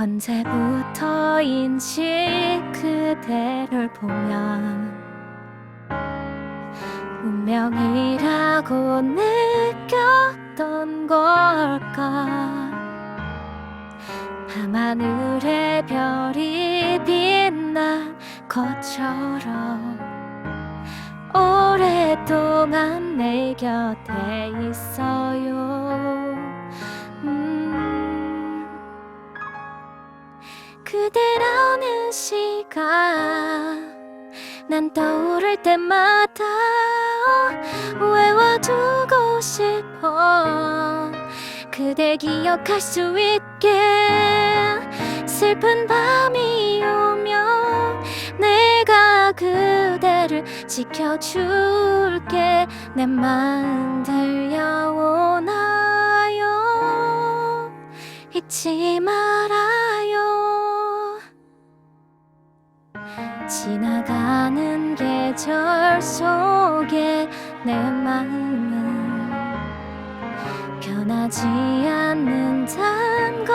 언제부터인지 그대를 보면 운명이라고 느 꼈던 걸까? 밤하늘의 별이 빛난 것처럼 오랫동안 내 곁에 있어요. 음, 그대라는 시간 난 떠오를 때마다 외워두고 싶어. 그대 기억할 수 있게 슬픈 밤이 오면 내가 그대를 지켜줄게. 내맘 들려오나요? 잊지 말아요. 지나가는 계절 속에 내 마음은 변하지 않는단 걸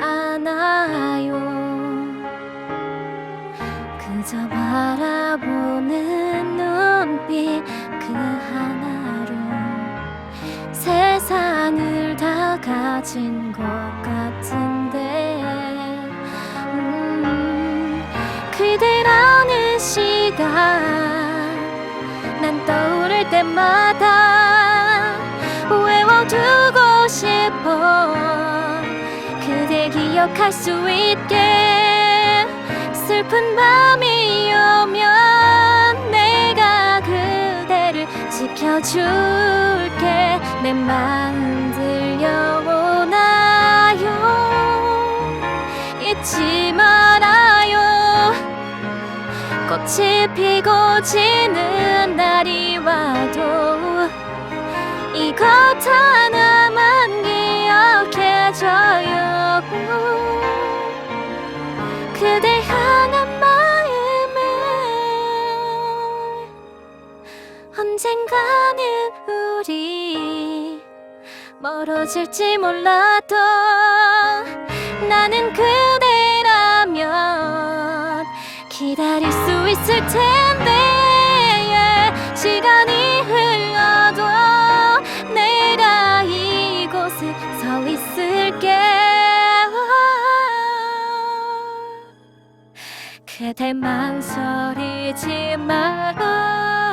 아나요? 그저 바라보는 눈빛 그 하나로 세상을 다 가진 것 같은데 음, 그대라 때마다 외워두고 싶어. 그대 기억할 수 있게 슬픈 밤이 오면 내가 그대를 지켜줄게. 내맘 들려오나요? 잊지 말아요 꽃이 피고 지는 날이 와도 이것 하나만 기억해줘요. 그대 향한 마음을 언젠가는 우리 멀어질지 몰라도 있을 텐데. 시간이 흘러도 내가 이곳에 서 있을게 그대 망설이지 말아